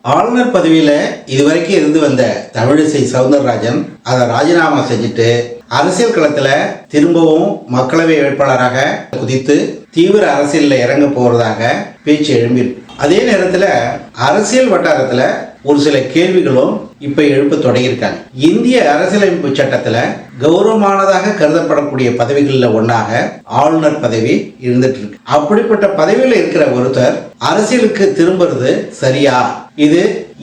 ஆளுநர் பதவியில இதுவரைக்கும் இருந்து வந்த தமிழிசை சவுந்தரராஜன் அதை ராஜினாமா செஞ்சுட்டு அரசியல் களத்துல திரும்பவும் மக்களவை வேட்பாளராக குதித்து தீவிர அரசியலில் இறங்க போறதாக பேச்சு எழும்பியிருக்கு. அதே நேரத்துல அரசியல் வட்டாரத்துல ஒரு சில கேள்விகளும் இப்ப எழுப்ப தொடங்கியிருக்காங்க. இந்திய அரசியலமைப்பு சட்டத்துல கௌரவமானதாக கருதப்படக்கூடிய பதவிகளில் ஒன்றாக ஆளுநர் பதவி இருந்துட்டு இருக்கு. அப்படிப்பட்ட பதவியில் இருக்கிற ஒருத்தர் அரசியலுக்கு திரும்புறது சரியா? இது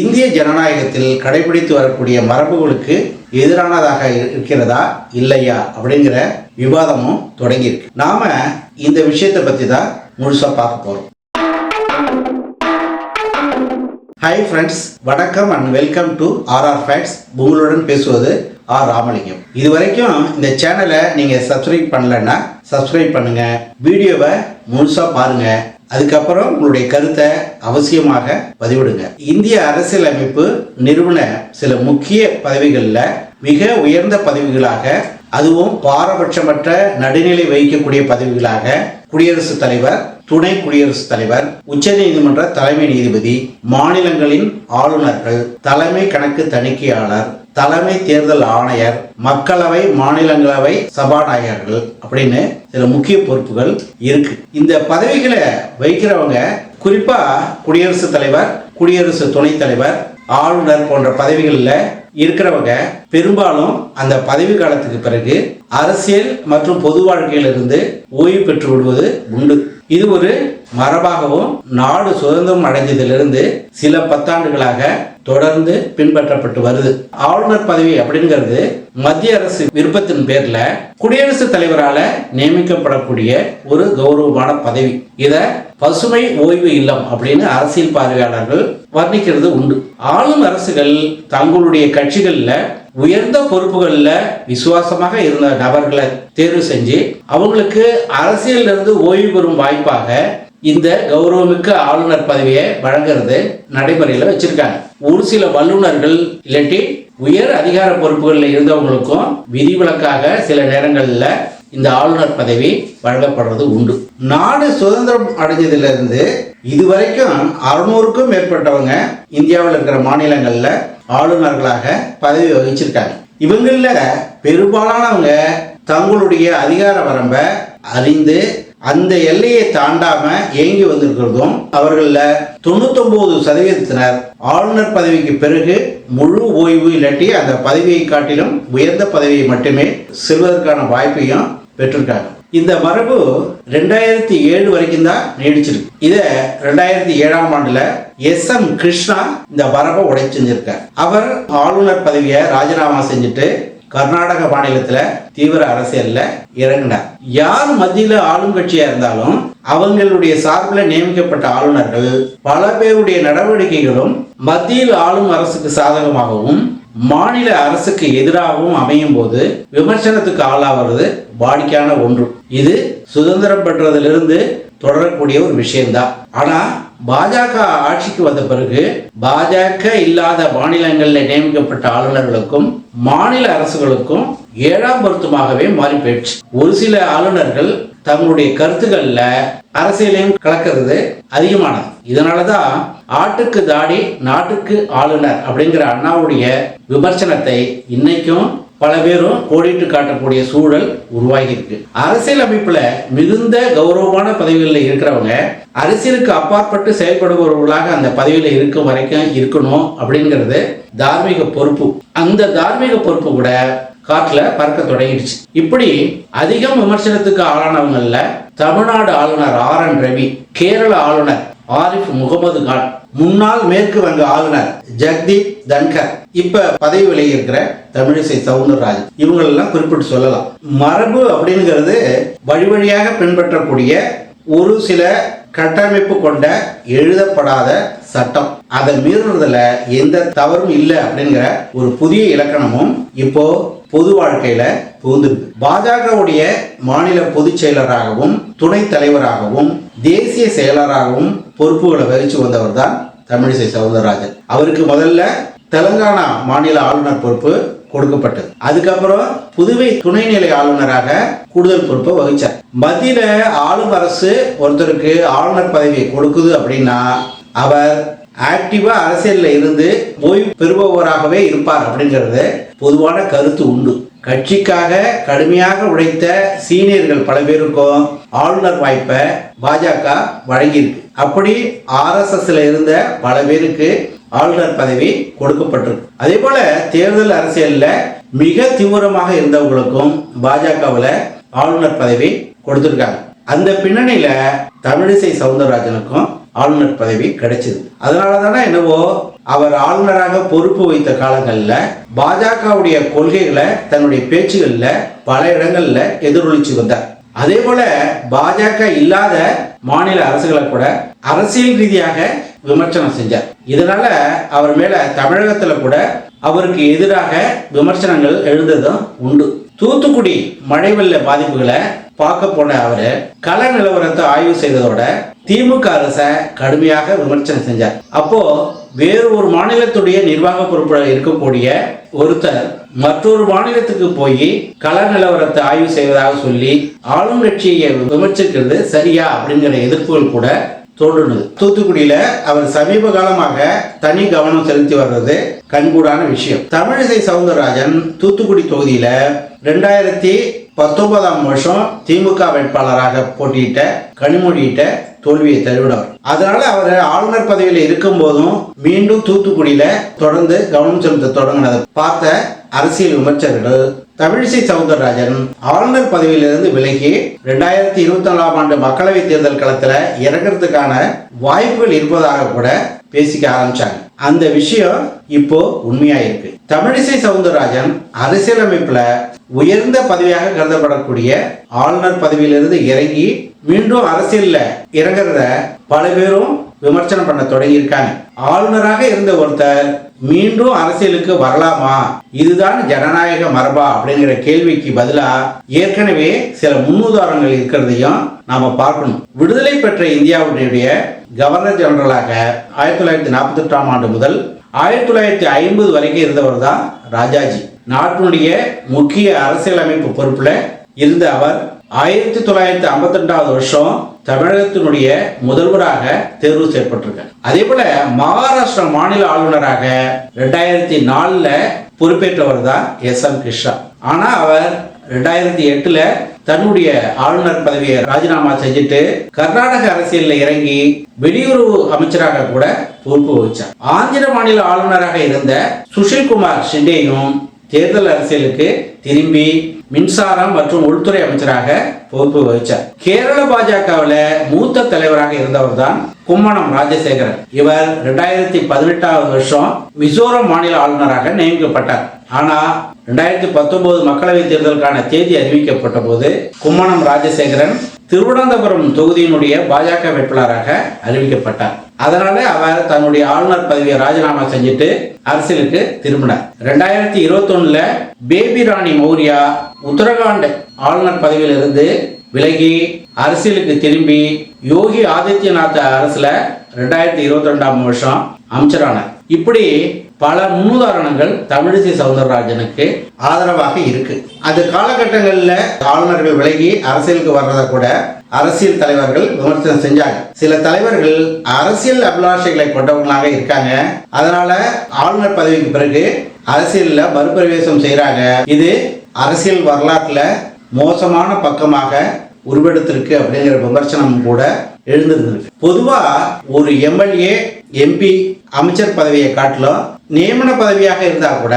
இந்திய ஜனநாயகத்தில் கடைபிடித்து வரக்கூடிய மரபுகளுக்கு எதிரானதாக இருக்கிறதா இல்லையா அப்படிங்கிற விவாதமும் தொடங்கியிருக்கு. நாம இந்த விஷயத்தை பத்தி தான் முழுசா பார்க்க போறோம். ஹாய் ஃப்ரெண்ட்ஸ் வணக்கம் and welcome to R R facts உங்களுடன் பேசுவது ஆர் ராமலிங்கம். இது வரைக்கும் இந்த சேனலை நீங்கள் சப்ஸ்கிரைப் பண்ணலன்னா சப்ஸ்கிரைப் பண்ணுங்க. வீடியோவை முழுசாக பாருங்க. அதுக்கப்புறம் உங்களுடைய கருத்தை அவசியமாக பதிவிடுங்க. இந்திய அரசியலமைப்பு நிறுவன சில முக்கிய பதவிகளில் மிக உயர்ந்த பதவிகளாக அதுவும் பாரபட்சமற்ற நடுநிலை வகிக்கக்கூடிய பதவிகளாக குடியரசுத் தலைவர் துணை குடியரசுத் தலைவர் உச்சநீதிமன்ற தலைமை நீதிபதி மாநிலங்களின் ஆளுநர்கள் தலைமை கணக்கு தணிக்கையாளர் தலைமை தேர்தல் ஆணையர் மக்களவை மாநிலங்களவை சபாநாயகர்கள் அப்படின்னு சில முக்கிய பொறுப்புகள் இருக்கு. இந்த பதவிகளை வைக்கிறவங்க குறிப்பா குடியரசுத் தலைவர் குடியரசு துணைத் தலைவர் ஆளுநர் போன்ற பதவிகளில் இருக்கிறவங்க பெரும்பாலும் அந்த பதவி காலத்துக்கு பிறகு அரசியல் மற்றும் பொது வாழ்க்கையிலிருந்து ஓய்வு பெற்று விடுவது உண்டு. இது ஒரு மரபாகவும் நாடு சுதந்திரம் அடைஞ்சதிலிருந்து சில பத்தாண்டுகளாக தொடர்ந்து பின்பற்றப்பட்டு வருது. ஆளுநர் பதவி அப்படிங்கிறது மத்திய அரசு விருப்பத்தின் பேர்ல குடியரசுத் தலைவரால நியமிக்கப்படக்கூடிய ஒரு கௌரவமான பதவி. இத பசுமை ஓய்வு இல்லம் அப்படின்னு அரசியல் பார்வையாளர்கள் வர்ணிக்கிறது உண்டு. ஆளும் அரசுகள் தங்களுடைய கட்சிகள்ல உயர்ந்த பொறுப்புகள்ல விசுவாசமாக இருந்த நபர்களை தேர்வு செஞ்சு அவங்களுக்கு அரசியல்ல இருந்து ஓய்வு பெறும் வாய்ப்பாக இந்த கௌரவமிக்க ஆளுநர் பதவியை வழங்குறது நடைமுறையில் வச்சிருக்காங்க. ஒரு சில வல்லுநர்கள் இல்லாட்டி உயர் அதிகார பொறுப்புகளில் இருந்தவங்களுக்கும் விதிவிலக்காக சில நேரங்களில் இந்த ஆளுநர் பதவி வழங்கப்படுறது உண்டு. நாடு சுதந்திரம் அடைஞ்சதிலிருந்து இதுவரைக்கும் அறுநூறுக்கும் மேற்பட்டவங்க இந்தியாவில் இருக்கிற மாநிலங்களில் ஆளுநர்களாக பதவி வகிச்சிருக்காங்க. இவங்களில் பெரும்பாலானவங்க தங்களுடைய அதிகார வரம்பை அறிந்து அந்த எல்லையை தாண்டாம இயங்கி வந்திருக்கிறதும் அவர்களில் தொண்ணூத்தொன்பது சதவீதத்தினர் ஆளுநர் பதவிக்கு பிறகு முழு ஓய்வு இல்லாட்டி அந்த பதவியை காட்டிலும் உயர்ந்த பதவியை மட்டுமே செல்வதற்கான வாய்ப்பையும் பெற்றிருக்காங்க. இந்த மரபு ரெண்டாயிரத்தி ஏழு வரைக்கும் தான் நீடிச்சிருக்கு. இதை ரெண்டாயிரத்தி ஏழாம் ஆண்டுல எஸ் எம் கிருஷ்ணா இந்த மரபை உடைச்சிருக்கார் அவர் ஆளுநர் பதவியை ராஜினாமா செஞ்சுட்டு கர்நாடக மாநிலத்துல தீவிர அரசியல்ல இறங்கினார். யார் மத்தியில ஆளும் கட்சியா இருந்தாலும் அவங்களுடைய சார்பில் நியமிக்கப்பட்ட ஆளுநர்கள் பல பேருடைய நடவடிக்கைகளும் மத்தியில் ஆளும் அரசுக்கு சாதகமாகவும் மாநில அரசுக்கு எதிராகவும் அமையும் போது விமர்சனத்துக்கு ஆளாவது வாடிக்கையான ஒன்று. இது சுதந்திரம் பெற்றதிலிருந்து தொடரக்கூடிய ஒரு விஷயம்தான். ஆனா பாஜக ஆட்சிக்கு வந்த பிறகு பாஜக இல்லாத மாநிலங்களில் நியமிக்கப்பட்ட ஆளுநர்களுக்கும் மாநில அரசுகளுக்கும் ஏழாம் பொருத்தமாகவே மாறி போயிடுச்சு. ஒரு சில ஆளுநர்கள் தங்களுடைய கருத்துக்கள்ல அரசியலையும் கலக்கிறது அதிகமானது. இதனாலதான் ஆட்டுக்கு தாடி நாட்டுக்கு ஆளுநர் அப்படிங்கிற அண்ணாவுடைய விமர்சனத்தை இன்னைக்கும் பல பேரும் கோடிட்டு காட்டக்கூடிய சூழல் உருவாகி இருக்கு அரசியல் அமைப்புல மிகுந்த கௌரவமான பதவிகளில் இருக்கிறவங்க அரசியலுக்கு அப்பாற்பட்டு செயல்படுபவர்களாக அந்த பதவியில இருக்கும் வரைக்கும் இருக்கணும் அப்படிங்கிறது தார்மீக பொறுப்பு. அந்த தார்மீக பொறுப்பு கூட காட்டுல பறக்க தொடங்கிடுச்சு. இப்படி அதிகம் விமர்சனத்துக்கு ஆளானவங்கல்ல தமிழ்நாடு ஆளுநர் ஆர் என் ரவி கேரள ஆளுநர் ஆரிஃப் முகமது கான் முன்னாள் மேற்கு வங்க ஆளுநர் ஜெகதீப் தன்கர். இப்ப பதவி விலகி இருக்கிற தமிழிசை சவுந்தரராஜன் இவங்களெல்லாம் குறிப்பிட்டு சொல்லலாம். மரபு அப்படிங்கிறது வழி வழியாக பின்பற்றக்கூடிய ஒரு சில கட்டமைப்பு கொண்ட எழுதப்படாத சட்டம். அதை மீறுறதுல எந்த தவறும் இல்லை அப்படிங்கிற ஒரு புதிய இலக்கணமும் இப்போ பொது வாழ்க்கையில புகுந்திருக்கு. பாஜகவுடைய மாநில பொதுச் செயலராகவும் துணைத் தலைவராகவும் தேசிய செயலராகவும் பொறுப்புகளை வகிச்சு வந்தவர் தான் தமிழிசை சவுந்தரராஜன். அவருக்கு முதல்ல தெலுங்கானா மாநில ஆளுநர் பொறுப்பு கொடுக்கப்பட்டது. அதுக்கப்புறம் புதுவை துணைநிலை ஆளுநராக கூடுதல் பொறுப்பை வகிச்சார். மத்தியில ஆளும் அரசு ஒருத்தருக்கு ஆளுநர் பதவியை கொடுக்குது அப்படின்னா அவர் ஆக்டிவா அரசியல்ல இருந்து ஓய்வு பெறுபவராகவே இருப்பார் அப்படிங்கிறது பொதுவான கருத்து உண்டு. கட்சிக்காக கடுமையாக உழைத்த சீனியர்கள் பல பேருக்கும் ஆளுநர் வாய்ப்பை பாஜக வழங்கியிருக்கு. அப்படி ஆர்எஸ்எஸ்ல இருந்த பல பேருக்கு ஆளுநர் பதவி கொடுக்கப்பட்டிருக்கு. அதே போல தேர்தல் அரசியல்ல மிக தீவிரமாக இருந்தவங்களுக்கும் பாஜகவில் ஆளுநர் பதவி கொடுத்திருக்காங்க. அந்த பின்னணியில தமிழிசை சவுந்தரராஜனுக்கும் ஆளுநர் பதவி கிடைச்சது அதனால தானே என்னவோ அவர் ஆளுநராக பொறுப்பு வைத்த காலங்களில் பாஜகவுடைய கொள்கைகளை தன்னுடைய பேச்சுகளில் பல இடங்களில் எதிரொலிச்சு வந்தார். அதே போல பாஜக இல்லாத மாநில அரசுகளை கூட அரசியல் ரீதியாக விமர்சனம் செஞ்சார். இதனால அவர் மேல தமிழகத்துல கூட அவருக்கு எதிராக விமர்சனங்கள் எழுந்ததும் உண்டு. தூத்துக்குடி மழை வெள்ள பாதிப்புகளை பார்க்க போன அவரு கள நிலவரத்தை ஆய்வு செய்ததோட திமுக அரசை கடுமையாக விமர்சனம் செஞ்சார். அப்போ வேறு ஒரு மாநிலத்துடைய நிர்வாக பொறுப்பில் இருக்கக்கூடிய ஒருத்தர் மற்றொரு மாநிலத்துக்கு போய் கள நிலவரத்தை ஆய்வு செய்வதாக சொல்லி ஆளும் கட்சியை விமர்சிக்கிறது சரியா அப்படிங்கிற எதிர்ப்புகள் கூட தோன்றுனது. தூத்துக்குடியில அவர் சமீப காலமாக தனி கவனம் செலுத்தி வர்றது கண்கூடான விஷயம். தமிழிசை சவுந்தரராஜன் தூத்துக்குடி தொகுதியில ரெண்டாயிரத்தி பத்தொன்பதாம் வருஷம் திமுக வேட்பாளராக போட்டியிட்ட கனிமொழியிட்ட தோல்வியை தழுவினவர் அதனால அவர் ஆளுநர் பதவியில் இருக்கும் போதும் மீண்டும் தூத்துக்குடியில தொடர்ந்து கவனம் செலுத்த தொடங்கினதை பார்த்த அரசியல் விமர்சகர்கள் தமிழிசை சவுந்தரராஜன் ஆளுநர் பதவியிலிருந்து விலகி ரெண்டாயிரத்தி இருபத்தி நாலாம் ஆண்டு மக்களவை தேர்தல் களத்துல இறங்குறதுக்கான வாய்ப்புகள் இருப்பதாக கூட பேசிக்க ஆரம்பிச்சாங்க. அந்த விஷயம் இப்போ உண்மையா இருக்கு. தமிழிசை சவுந்தரராஜன் அரசியலமைப்புல உயர்ந்த பதவியாக கருதப்படக்கூடிய ஆளுநர் பதவியிலிருந்து இறங்கி மீண்டும் அரசியல்ல இறங்குறத பல பேரும் விமர்சனம் பண்ண தொடங்கி இருக்காங்க ஆளுநராக இருந்த ஒருத்தர் மீண்டும் அரசியலுக்கு வரலாமா? இதுதான் ஜனநாயக மரபா அப்படிங்கிற கேள்விக்கு பதிலா ஏற்கனவே சில முன்னுதாரணங்கள் இருக்கிறதையும் நாம பார்க்கணும். விடுதலை பெற்ற இந்தியாவுடைய கவர்னர் ஜெனரலாக ஆயிரத்தி தொள்ளாயிரத்தி நாற்பத்தி எட்டாம் ஆண்டு முதல் ஆயிரத்தி தொள்ளாயிரத்தி ஐம்பது வரைக்கும் இருந்தவர் தான் ராஜாஜி. நாட்டினுடைய முக்கிய அரசியலமைப்பு பொறுப்புல இருந்த அவர் ஆயிரத்தி தொள்ளாயிரத்தி ஐம்பத்தி ரெண்டாவது வருஷம் தமிழகத்தினுடைய முதல்வராக தேர்வு செய்யப்பட்டிருக்கார். அதே போல மகாராஷ்டிரா மாநில ஆளுநராக ரெண்டாயிரத்தி நாலுல பொறுப்பேற்றவர் தான் எஸ் எம் கிருஷ்ணா. ஆனா அவர் ரெண்டாயிரத்தி எட்டுல தன்னுடைய ஆளுநர் பதவியை ராஜினாமா செஞ்சுட்டு கர்நாடக அரசியலில் இறங்கி வெளியுறவு அமைச்சராக கூட பொறுப்பு வச்சார் ஆந்திர மாநில ஆளுநராக இருந்த சுஷில்குமார் ஷிண்டேயும் தேர்தல் அரசியலுக்கு திரும்பி மின்சாரம் மற்றும் உள்துறை அமைச்சராக பொறுப்பு வகிச்சார். கேரள பாஜகவில் மூத்த தலைவராக இருந்தவர் தான் கும்மணம் ராஜசேகரன். இவர் ரெண்டாயிரத்தி பதினெட்டாவது வருஷம் மிசோரம் மாநில ஆளுநராக நியமிக்கப்பட்டார். ஆனால் ரெண்டாயிரத்தி பத்தொன்பது மக்களவைத் தேர்தலுக்கான தேதி அறிவிக்கப்பட்ட போது கும்மணம் ராஜசேகரன் திருவனந்தபுரம் தொகுதியினுடைய பாஜக வேட்பாளராக அறிவிக்கப்பட்டார். அதனால அவர் தன்னுடைய ஆளுநர் பதவியை ராஜினாமா செஞ்சுட்டு அரசியலுக்கு திரும்பினார். ரெண்டாயிரத்தி இருபத்தொன்னுல பேபி ராணி மௌரியா உத்தரகாண்ட் ஆளுநர் பதவியிலிருந்து விலகி அரசியலுக்கு திரும்பி யோகி ஆதித்யநாத் அரசுல ரெண்டாயிரத்தி இருபத்தி ரெண்டாம் வருஷம் அமைச்சரானார். இப்படி பல முன்னுதாரணங்கள் தமிழிசை சவுந்தரராஜனுக்கு ஆதரவாக இருக்கு. அது காலகட்டங்களில் ஆளுநர்கள் விலகி அரசியலுக்கு வர்றதை கூட அரசியல் தலைவர்கள் விமர்சனம் செஞ்சாங்க. சில தலைவர்கள் அரசியல் அபிலாஷைகளை கொண்டவங்களாக இருக்காங்க. அதனால ஆளுநர் பதவிக்கு பிறகு அரசியல்ல மறுபிரவேசம் செய்யறாங்க இது அரசியல் வரலாற்றுல மோசமான பக்கமாக உருவெடுத்திருக்கு அப்படிங்கிற விமர்சனம் கூட எழுந்திருந்திருக்கு. பொதுவா ஒரு எம்எல்ஏ எம்பி அமைச்சர் பதவியை காட்டிலும் நியமன பதவியாக இருந்தால் கூட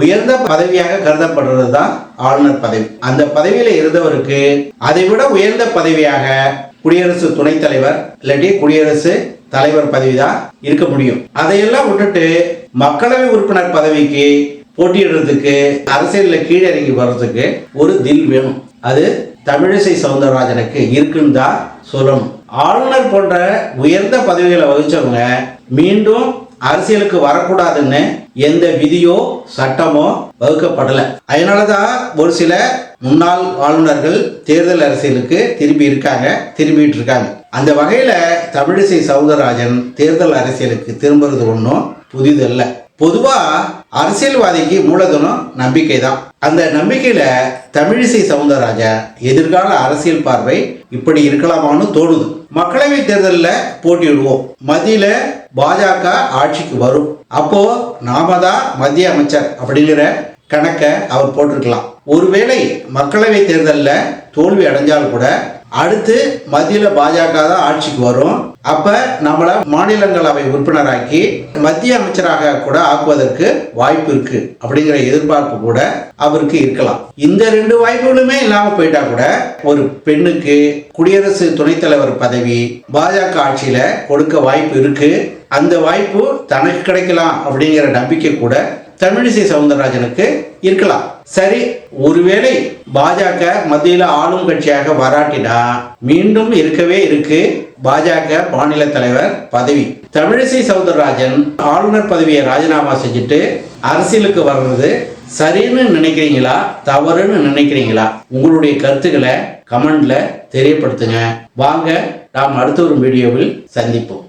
உயர்ந்த பதவியாக கருதப்படுறது தான் ஆளுநர் பதவி. அந்த பதவியில இருந்தவருக்கு அதை விட உயர்ந்த பதவியாக குடியரசு துணைத் தலைவர் இல்லாட்டி குடியரசு தலைவர் பதவி தான் இருக்க முடியும். அதையெல்லாம் விட்டுட்டு மக்களவை உறுப்பினர் பதவிக்கு போட்டியிடுறதுக்கு அரசியலில் கீழே இறங்கி வர்றதுக்கு ஒரு தில் வேணும். அது தமிழிசை சவுந்தரராஜனுக்கு இருக்குன்னு தான் சொல்லணும். ஆளுநர் போன்ற உயர்ந்த பதவிகளை வகிச்சவங்க மீண்டும் அரசியலுக்கு வரக்கூடாதுன்னு எந்த விதியோ சட்டமோ வகுக்கப்படலை. அதனாலதான் ஒரு சில முன்னாள் ஆளுநர்கள் தேர்தல் அரசியலுக்கு திரும்பி இருக்காங்க திரும்பிட்டு இருக்காங்க. அந்த வகையில தமிழிசை சவுந்தரராஜன் தேர்தல் அரசியலுக்கு திரும்புறது ஒன்றும் புதிதல்ல. பொதுவா அரசியல்வாதிக்கு மூலதனம் நம்பிக்கை தான் அந்த நம்பிக்கையில தமிழிசை சவுந்தரராஜன் எதிர்கால அரசியல் பார்வை இப்படி இருக்கலாமான்னு தோணுது. மக்களவை தேர்தலில் போட்டியிடுவோம். மத்தியில பாஜக ஆட்சிக்கு வரும். அப்போ நாம தான் மத்திய அமைச்சர் அப்படிங்கிற கணக்கை அவர் போட்டிருக்கலாம். ஒருவேளை மக்களவை தேர்தலில் தோல்வி அடைஞ்சால் கூட அடுத்து மத்தியில் பாஜக தான் ஆட்சிக்கு வரும். அப்ப நம்மள மாநிலங்களவை உறுப்பினராக்கி மத்திய அமைச்சராக கூட ஆக்குவதற்கு வாய்ப்பு இருக்கு அப்படிங்கிற எதிர்பார்ப்பு கூட அவருக்கு இருக்கலாம். இந்த ரெண்டு வாய்ப்புகளுமே இல்லாம போயிட்டா கூட ஒரு பெண்ணுக்கு குடியரசு துணைத் தலைவர் பதவி பாஜக ஆட்சியில கொடுக்க வாய்ப்பு இருக்கு. அந்த வாய்ப்பு தனக்கு கிடைக்கலாம் அப்படிங்கிற நம்பிக்கை கூட தமிழிசை சவுந்தரராஜனுக்கு இருக்கலாம். சரி ஒருவேளை பாஜக மத்தியில் ஆளும் கட்சியாக வராட்டினா மீண்டும் இருக்கவே இருக்கு பாஜக மாநில தலைவர் பதவி. தமிழிசை சவுந்தரராஜன் ஆளுநர் பதவியை ராஜினாமா செஞ்சுட்டு அரசியலுக்கு வர்றது சரின்னு நினைக்கிறீங்களா தவறுன்னு நினைக்கிறீங்களா? உங்களுடைய கருத்துக்களை கமெண்ட்ல தெரியப்படுத்துங்க. வாங்க நாம் அடுத்த ஒரு வீடியோவில் சந்திப்போம்.